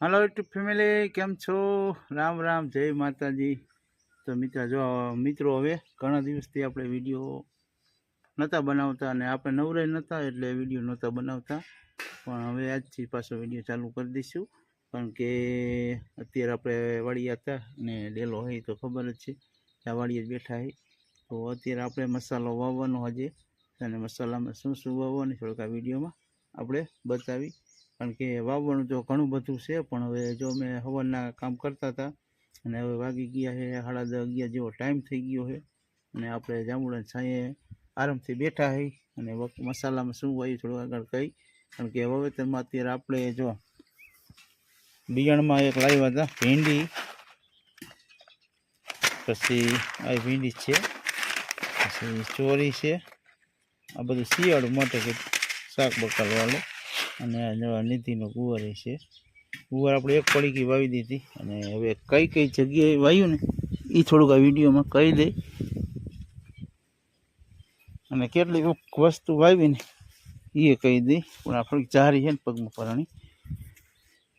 હાલો YouTube family કેમ છો? રામ રામ. જય માતાજી. તો મિત્ર, જો મિત્રો, હવે ઘણા દિવસથી આપણે વીડિયો નહોતા બનાવતા અને આપણે નવરાઈ નહોતા એટલે વીડિયો નહોતા બનાવતા. પણ હવે આજથી પાછો વીડિયો ચાલુ કરી દઈશું. કારણ કે અત્યારે આપણે વાડીએ હતા અને ડેલો હોય તો ખબર જ છે આ વાડીએ જ બેઠા હોય તો અત્યારે આપણે મસાલો વાવવાનો હજે અને મસાલામાં શું શું વાવવાનું થોડુંક આ વિડીયોમાં આપણે બતાવી. કારણ કે વાવવાનું તો ઘણું બધું છે, પણ હવે જો અમે હવનના કામ કરતા હતા અને હવે વાગી ગયા છે, સાડા દસ અગિયાર જેવો ટાઈમ થઈ ગયો છે અને આપણે જાંબુડા છાંયે આરામથી બેઠા હોય અને મસાલામાં શું હોય થોડું આગળ કહી. કારણ કે વાવેતરમાં અત્યારે આપણે જો બિયાણમાં એક લાવ્યા હતા, ભીંડી. પછી આ ભીંડી છે, પછી ચોરી છે. આ બધું શિયાળું માટે કે શાક બકાલવાળું. અને આ નવા કુંવર છે કુંવર આપણે એક પડીકી વાવી દીધી. અને હવે કઈ કઈ જગ્યાએ વાવ્યું ને એ થોડુંક આ વિડીયોમાં કહી દઈ અને કેટલી વસ્તુ વાવીને એ કહી દઈ પણ આ જારી છે ને પગમાં પરાણી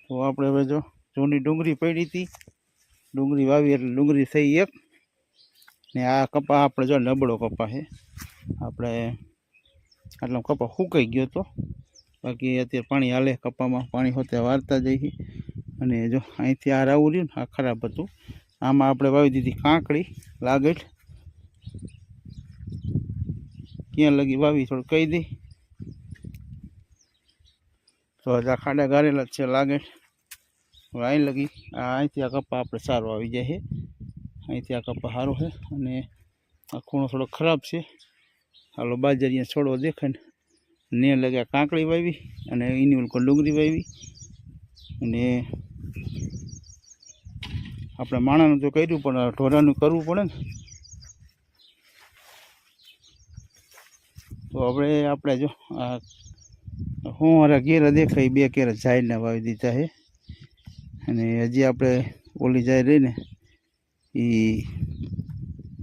તો આપણે હવે જો જૂની ડુંગળી પડી હતી. ડુંગળી વાવી એટલે ડુંગળી થઈ એક. ને આ કપા આપણે જો નબળો કપા છે. આપણે આટલો કપા સુકાઈ ગયો તો. બાકી અત્યારે પાણી હાલે કપામાં પાણી હોતે વારતા જઈએ. અને જો અહીંથી આ રાવું રહ્યું ને, આ ખરાબ હતું. આમાં આપણે વાવી દીધી કાંકડી, લાગેટ. ક્યાં લગી વાવી, થોડું કહી દઈ તો હજા ખાડા ગારેલા છે, લાગેટ. અહીં લગી અહીંથી આ કપા આપણે સારો આવી જાય છે અહીંથી આ કપા સારો છે અને આ ખૂણો થોડો ખરાબ છે. હાલો બાજરીયા છોડવો દેખાય ને. ને લગે આ કાંકડી વાવી અને એની ઉલકો ડુંગળી વાવી. અને આપણે માણાનું તો કર્યું પણ ઢોરાનું કરવું પડે ને. તો આપણે આપણે જો આ હું મારા ઘેરા દેખાય, બે કેરા જાયના વાવી દીધા છે. અને હજી આપણે ઓલી જાય રહીને એ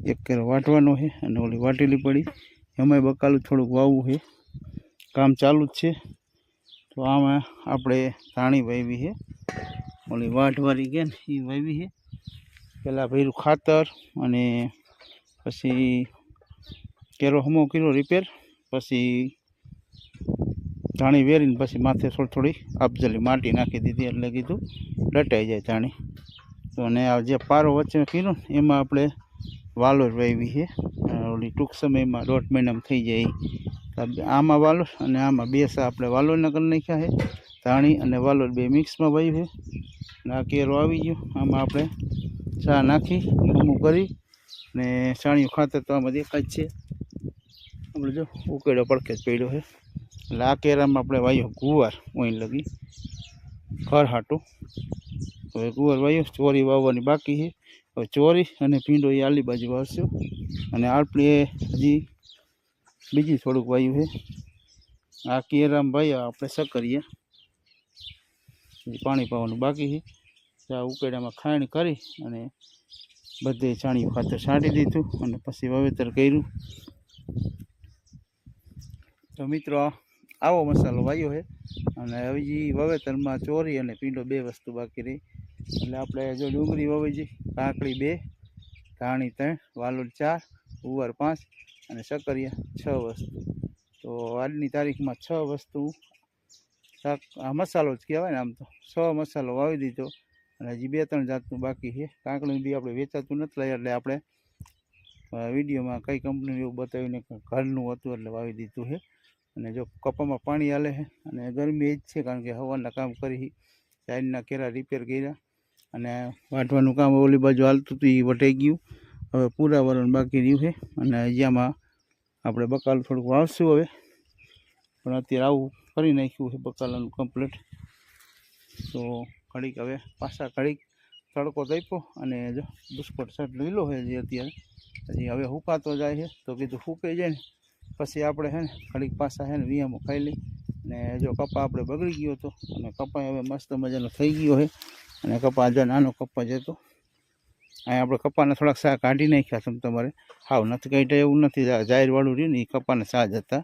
એક કેરો વાટવાનો છે અને ઓલી વાટેલી પડી. એમાંય બકાલું થોડુંક વાવવું છે. કામ ચાલુ જ છે. તો આમાં આપણે ધાણી વાવી છે. ઓલી વાઢવાળી ગયા ને એ વાવી છે. પહેલાં ભર્યું ખાતર અને પછી કેરો હમો કર્યો રિપેર પછી ધાણી વેરીને પછી માથે થોડી થોડી આપજલી માટી નાખી દીધી એટલે કીધું લટાઈ જાય ધાણી. તો અને આ જે પારો વચ્ચે કીધું ને એમાં આપણે વાલોર વાવી છે. ઓલી ટૂંક સમયમાં દોઢ મહિનામાં થઈ જાય આમાં વાલોર અને આમાં બે સા આપણે વાલોરના કરી નાખ્યા છે. ધાણી અને વાલોર બે મિક્સમાં વાવ્યું છે. અને આ કેરો આવી ગયો. આમાં આપણે ચા નાખી અમુક કરી ને છાણિયું ખાતર તો આમાં દેખાય છે. આપણે જો ઉકેડો પડખે જ પડ્યો છે. એટલે આ કેરામાં આપણે વાવ્યો ગુવાર ઓઈન લગી. ખર હાટું. હવે ગુવાર વાવ્યો ચોરી વાવવાની બાકી છે. હવે ચોરી અને ભીંડો એ આલી બાજુ વાવશું. અને આપણે હજી બીજી થોડુંક વાયુ છે. આ કેરામ ભાઈ આપણે સકરીએ. પાણી પાવાનું બાકી છે. આ ઉકેડામાં ખાણ કરી અને બધે છાણિયું ખાતર છાંટી દીધું અને પછી વાવેતર કર્યું. તો મિત્રો, આવો મસાલો વાયો છે અને હજી વાવેતરમાં ચોરી અને પીંડો બે વસ્તુ બાકી રહી. એટલે આપણે જો ડુંગળી વાવી છે, કાંકડી બે, ધાણી ત્રણ, વાલોડ ચાર, ઉવાર પાંચ અને સકરિયા છ વસ્તુ. તો આજની તારીખમાં છ વસ્તુ. શાક મસાલો જ કહેવાય ને આમ તો. છ મસાલો વાવી દીધો. અને હજી બે ત્રણ જાતનું બાકી છે. કાંકડું બી આપણે વેચાતું નથી એટલે આપણે વિડીયોમાં કઈ કંપની એવું બતાવીને ઘરનું હતું એટલે વાવી દીધું છે. અને જો કપામાં પાણી હાલે છે. અને ગરમી એ જ છે કારણ કે હવાના કામ કરી સાઈડના કેરા રિપેર કર્યા. અને વાટવાનું કામ ઓલી બાજુ હાલતું હતું એ વટાઈ ગયું. હવે પૂરાવરણ બાકી રહ્યું છે અને હજીયામાં આપણે બકાલ થોડુંક વાવશું હવે. પણ અત્યારે આવું કરી નાખ્યું છે બકાલાનું કમ્પ્લીટ તો ઘડીક હવે પાછા ઘડીક તડકો તાપ્યો અને જો બુસ્કોટ શર્ટ લીલો છે જે અત્યારે. હજી હવે હુકાતો જાય છે. તો કીધું ફૂકાઈ જાય ને, પછી આપણે છે ને ઘડીક પાછા છે ને વિયામાં ખાઈ લઈ. અને જો કપા આપણે બગડી ગયો હતો અને કપા હવે મસ્ત મજાનો થઈ ગયો છે. અને કપા જો નાનો કપા જ હતો. અહીં આપણે કપાના થોડાક શાક કાઢી નાખ્યા છે તમારે. હાવ નથી કાઢ્યા એવું નથી. જાહેરવાળું રહ્યું ને એ કપાના સાજ હતા.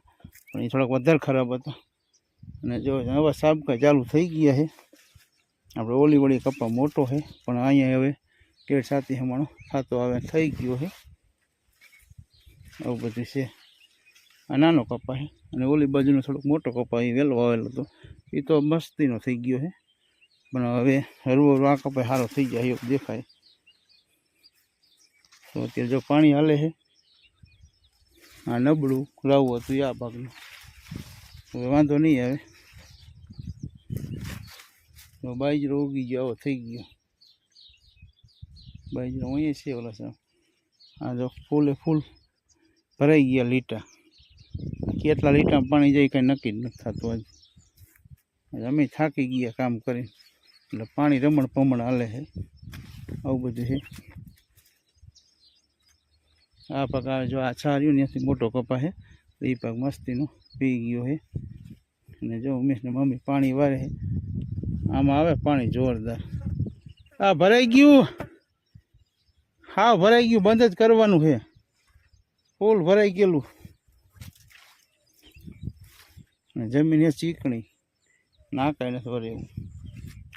પણ એ થોડાક વધારે ખરાબ હતા. અને જો નવા સાબકા ચાલુ થઈ ગયા છે. આપણે ઓલી વળી કપા મોટો છે, પણ અહીંયા હવે કેળ સાથી હમણાં ખાતો આવે થઈ ગયો છે. આવું બધું છે. આ નાનો કપા છે. અને ઓલી બાજુનો થોડોક મોટો કપા એ વહેલો આવેલો હતો. એ તો મસ્તીનો થઈ ગયો છે. પણ હવે હરવો આ કપા સારો થઈ જાય, એવું દેખાય. તો અત્યારે જો પાણી હાલે છે, આ નબળું લાવવું હતું એ આ ભાગનું હવે વાંધો નહીં આવે. તો બાજરો ઉગી ગયો, આવો થઈ ગયો. બાજરો અહીંયા છે ઓલા સાહેબ આ જો ફૂલે ફૂલ ભરાઈ ગયા લીટા. કેટલા લીટા પાણી જાય કાંઈ નક્કી જ નથી થતું આજે. આજે અમે થાકી ગયા કામ કરી એટલે પાણી રમણ પમણ હાલે છે. આવું બધું છે. આ પાક જો આ છાર્યું ત્યાંથી મોટો કપા છે તો એ પાક મસ્તીનો પી ગયો છે અને જો ઉમેશને મમ્મી પાણી વારે છે આમાં આવે પાણી જોરદાર. આ ભરાઈ ગયું. હા, ભરાઈ ગયું. બંધ જ કરવાનું છે ફૂલ ભરાઈ ગયેલું. જમીન એ ચીકણી. નાકાય નથી ભરે એવું.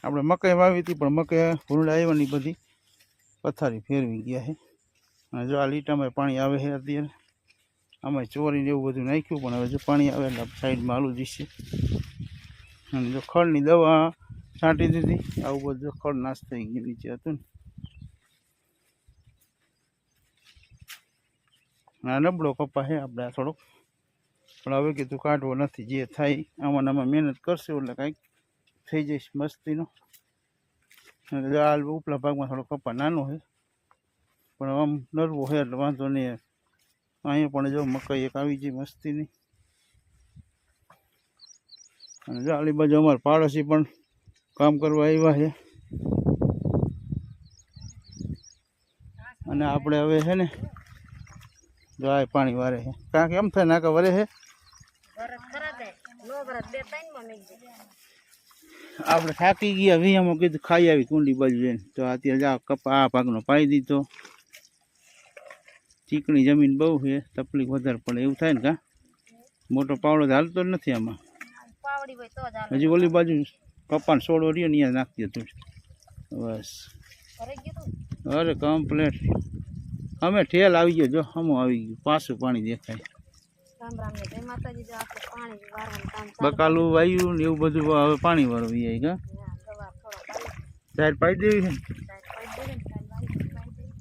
આપણે મકાઈ વાવી હતી, પણ મકાઈ ભૂંડા આવ્યાની બધી. પથારી ફેરવી ગયા છે અને જો આ લીટામાં પાણી આવે છે અત્યારે. આમાં ચોરીને એવું બધું નાખ્યું, પણ હવે જો પાણી આવે એટલે સાઈડમાં આલુ જશે અને જો ખડની દવા છાંટી દીધી. આવું બધું ખડ નાશ થઈ ગયું નીચે હતું ને. આ નબળો કપા છે આપણે થોડોક. પણ હવે કીધું કાઢવો નથી, જે થાય આમાં આમાં મહેનત કરશે એટલે કાંઈક થઈ જઈશ મસ્તીનો. આ ઉપલા ભાગમાં થોડો કપા નાનો છે. પણ આમ નરવો છે એટલે વાંધો નહીં અહીંયા પણ જો મકાઈ એક આવી ગઈ મસ્તીની. અને જાળી બાજુ અમારા પાડોશી પણ કામ કરવા આવ્યા છે. અને આપણે હવે છે ને જો આ પાણી વારે છે. કારણ કે એમ થાય નાકા વરે છે? આપણે થાકી ગયા, વિયામાં કીધું ખાઈ આવી કુંડી બાજુ જઈને. તો અત્યારે જા કપા આ ભાગનો પાઈ દીધો. ચીકણી જમીન બહુ છે તકલીફ વધારે પડે એવું થાય ને કા? મોટો પાવડો હાલતો જ નથી આમાં. હજી ઓલી બાજુ કપાન સોડો રહ્યો ને અહીંયા નાખી હતું બસ. અરે કમ્પ્લેટ અમે ઠેલ આવી ગયો જો હમો આવી ગયું પાછું પાણી દેખાય. બકાલું વાયું ને એવું બધું હવે પાણી વાળવી જાય કા? જાહેર પાઈ દેવી છે ને સાઈડ પાડી દે ને કાલ વાળી પાડી દે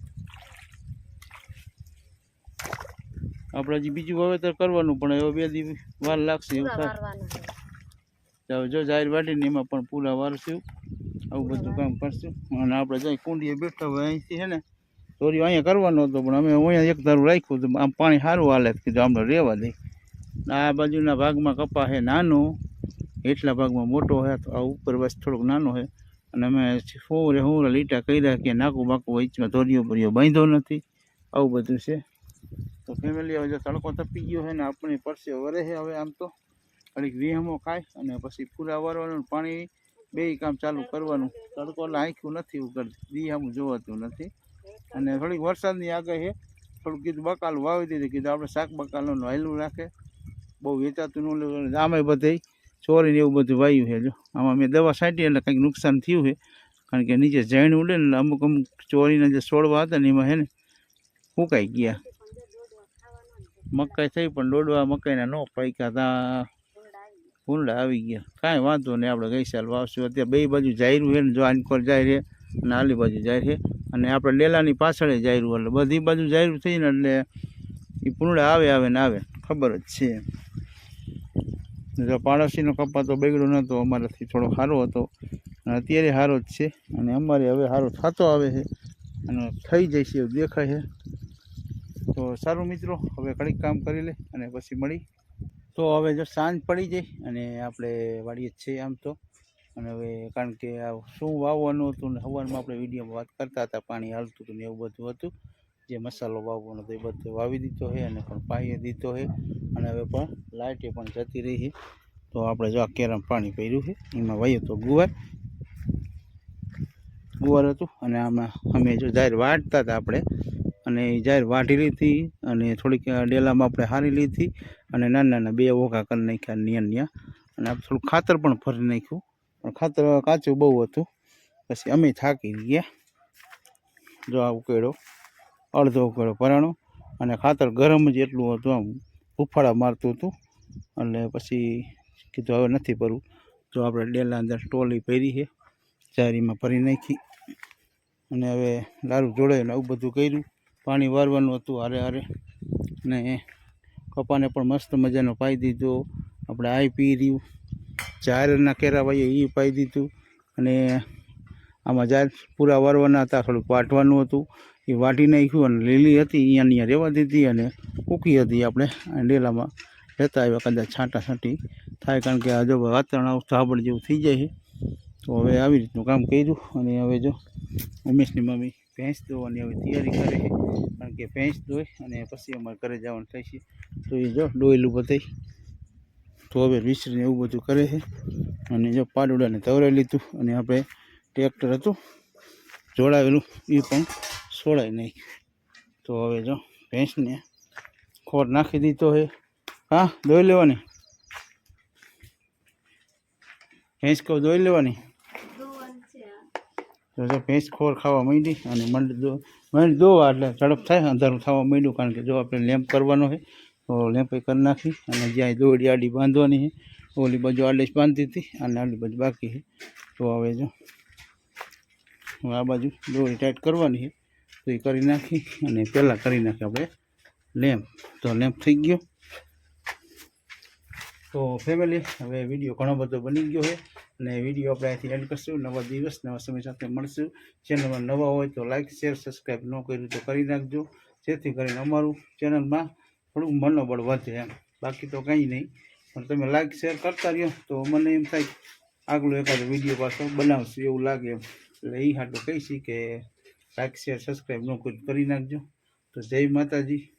આપણે હજી બીજું વાવેતર કરવાનું પણ એવો બે દિવસ વાર લાગશે એવું થાય. જો જાહેર વાટીને એમાં પણ પૂરા વારશું આવું બધું કામ કરશું. અને આપણે જાય કુંડીએ બેઠા હોય અહીંથી છે ને ચોરીઓ અહીંયા કરવાનો હતો પણ અમે અહીંયા એક ધારું રાખ્યું તો આમ પાણી સારું હાલે કીધું આમને રહેવા દે. આ બાજુના ભાગમાં કપા છે નાનો એટલા ભાગમાં મોટો છે તો આ ઉપર બસ થોડોક નાનો છે અને અમે ફોરે હોરે લીટા કર્યા કે નાકું બાકું વચમાં ધોરીઓ ભર્યો બાંધ્યો નથી આવું બધું છે. તો ફેમિલી હવે જો તડકો તપી ગયો છે ને આપણે પરસે વરે છે હવે આમ તો. ઘડીક વિહમો ખાય અને પછી પૂરા વારવાનું પાણી બેય કામ ચાલુ કરવાનું. તડકો આંખ્યું નથી ઉગડ વિહમું જોવાતું નથી. અને થોડીક વરસાદની આગળ છે. થોડુંક કીધું બકાલ વાવી દીધું, કીધું આપણે શાક બકાલનું વહેલું રાખે. બહુ વેચાતું ન લેવું આમે બધે ચોરીને એવું બધું વાયું છે. જો, આમાં મેં દવા છાંટી એટલે કંઈક નુકસાન થયું છે. કારણ કે નીચે જૈણ ઉડે ને અમુક અમુક ચોરીના જે છોડવા હતા ને એમાં છે ને ફૂંકાઈ ગયા. મકાઈ થઈ પણ દોડવા મકાઈના ન પાક્યા તા. ભૂંડા આવી ગયા. કાંઈ વાંધો નહીં, આપણે ગઈ સાલ વાવશું. અત્યારે બે બાજુ જાહેરું છે ને, જો આનકોર જાય છે અને આલી બાજુ જાય છે. અને આપણે ડેલાની પાછળ જાહેરું એટલે બધી બાજુ જાયરું થઈને એટલે એ પૂંડા આવે આવે ને આવે. ખબર જ છે. જો પાડોશીનો કપા તો બગડ્યો નહોતો અમારાથી થોડો સારો હતો. અને અત્યારે સારો જ છે. અને અમારે હવે સારો થતો આવે છે. અને થઈ જાય છે એવું દેખાય છે. તો સારું મિત્રો, હવે ઘડીક કામ કરી લે અને પછી મળી. તો હવે જો સાંજ પડી જાય અને આપણે વાડીએ જ છીએ આમ તો. અને હવે કારણ કે આ શું વાવવાનું હતું ને સવારમાં આપણે વિડીયોમાં વાત કરતા હતા, પાણી હાલતું હતું ને એવું બધું હતું. જે મસાલો વાવવાનો હતો એ બધો વાવી દીધો છે અને પણ પાઈએ દીધો છે. અને હવે પણ લાઇટે પણ જતી રહી છે. તો આપણે જો આ કેરમ પાણી પડ્યું છે, એમાં વાયું તો ગુવાર. ગુવાર હતું અને આમાં અમે જો જાહેર વાટતા હતા આપણે. અને જાહેર વાઢી લીધી અને થોડીક ડેલામાં આપણે હારી લીધી અને નાના નાના બે ઓઘા કરી નાખ્યા ન્યા ન્યા. અને આપણે થોડું ખાતર પણ ભરી નાખ્યું. પણ ખાતર કાચું બહુ હતું. પછી અમે થાકી ગયા. જો આ ઉકેડો અડધો ઉકેડો ભરાણો અને ખાતર ગરમ જ એટલું હતું આમ ઉફાળા મારતું હતું. અને પછી કીધું હવે નથી ભરવું. જો આપણે ડેલા અંદર ટોલી ભરી છે ચારીમાં ભરી નાખી. અને હવે લારું જોડાઈને આવું બધું કર્યું. પાણી વારવાનું હતું હારે હારે. ને કપાને પણ મસ્ત મજાનો પાઈ દીધો. આપણે આઈ પી રહ્યું. જાહેરના કેરા ભાઈએ એ પાઈ દીધું. અને આમાં જાહેર પૂરા વારવાના હતા, થોડુંક વાટવાનું હતું. એ વાટી નાખ્યું અને લીલી હતી અહીંયા અહીંયા રહેવા દીધી અને કૂકી હતી આપણે. ડેલામાં રહેતા આવ્યા, કદાચ છાંટા છાંટી થાય, કારણ કે આ જો વાતાવરણ આવું જેવું થઈ જાય છે. તો હવે આવી રીતનું કામ કર્યું. અને હવે જો ઉમેશની મમ્મી ભેંસ દોવાની હવે તૈયારી કરે છે. કારણ કે ભેંસ દોય અને પછી અમારે ઘરે જવાનું થાય છે. તો એ જો ડોયલું બધાય તો હવે વિસરીને એવું બધું કરે છે. અને જો પાડોડાને તવરાઈ લીધું અને આપણે ટ્રેક્ટર હતું જોડાવેલું, એ પણ છોડાય નહીં તો હવે જો ભેંસને ખોર નાખી દીધો છે. હા દોઈ લેવાની. ભેંસ કહું દોઈ લેવાની? જો ભેંસ ખોર ખાવા માંડી અને મંડ દો મંડ દોવા એટલે ઝડપ થાય, અંધારું થવા માંડ્યું કારણ કે જો આપણે લેમ્પ કરવાનો છે, તો લેમ્પ કરી નાખી અને જ્યાં દોડી આડી બાંધવાની છે, ઓલી બાજુ આડી જ બાંધી હતી અને આડી બાજુ બાકી છે. તો હવે જો આ બાજુ દોરી ટાઈટ કરવાની છે, તો એ કરી નાખી અને પહેલાં કરી નાખી આપણે લેમ્પ. તો લેમ્પ થઈ ગયો. તો ફેમિલી હવે વીડિયો ઘણો બધો બની ગયો છે. અને વીડિયો આપણે અહીંથી એડ કરશું. નવા દિવસ, નવા સમય સાથે મળશું. ચેનલમાં નવા હોય તો લાઇક શેર સબસ્ક્રાઈબ ન કર્યું તો કરી નાખજો. જેથી કરીને અમારું ચેનલમાં થોડું મનોબળ વધે એમ. બાકી તો કંઈ નહીં. પણ તમે લાઇક શેર કરતા રહ્યો તો મને એમ થાય આગલો એકાદ વીડિયો પાછો બનાવશું એવું લાગે એમ. એટલે એ હાટું કહીશી કે લાઇક શેર સબસ્ક્રાઈબ ન કરી નાખજો. તો જય માતાજી.